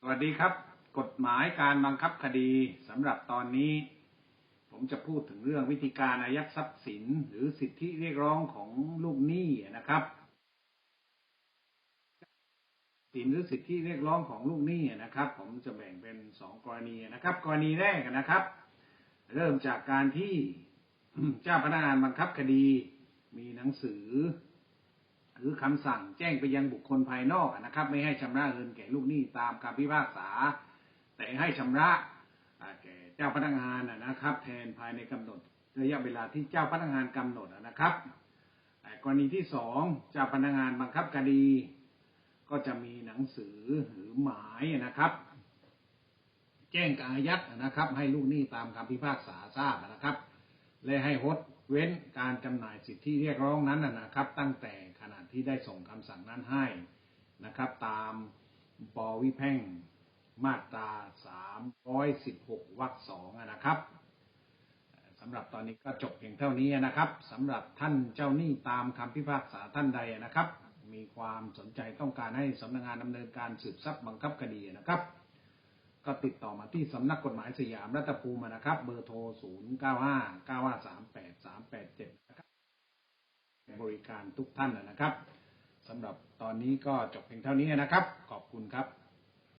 สวัสดีครับ กฎหมายการบังคับคดีสำหรับตอนนี้ ผมจะพูดถึงเรื่องวิธีการอายัดทรัพย์สิน หรือสิทธิเรียกร้องของลูกหนี้นะครับ สินหรือสิทธิเรียกร้องของลูกหนี้นะครับ ผมจะแบ่งเป็นสองกรณีนะครับ กรณีแรกนะครับ เริ่มจากการที่เจ้าพนักงานบังคับคดี มีหนังสือ หรือคำสั่งแจ้งไปยังบุคคลภายนอกนะครับ ไม่ให้ชำระเงินแก่ลูกหนี้ตามคำพิพากษา แต่ให้ชำระแก่เจ้าพนักงานนะครับ แทนภายในกำหนดระยะเวลาที่เจ้าพนักงานกำหนดนะครับกรณีที่สองเจ้าพนักงานบังคับคดี ก็จะมีหนังสือหรือหมายนะครับ แจ้งการอายัดนะครับ ให้ลูกหนี้ตามคำพิพากษาทราบนะครับ และให้งดเว้นการจำหน่ายสิทธิเรียกร้องนั้นนะครับ ตั้งแต่ ณะที่ได้ส่งคำสั่งนั้นให้นะครับ ตามปวิแพ่งมาตรา 316วรรคสองนะครับสำหรับตอนนี้ก็จบเพียงเท่านี้นะครับสำหรับท่านเจ้าหนี้ตามคำพิพากษาท่านใดนะครับ มีความสนใจต้องการให้สำนักงานดำเนินการสืบทรัพย์บังคับคดีนะครับ ก็ติดต่อมาที่สำนักกฎหมายสยามรัฐภูมินะครับ เบอร์โทร 0 9 5 9 5 3 8 ริการทุกท่านนะครับสำหรับตอนนี้ก็จบเพียงเท่านี้นะครับ ขอบคุณครับ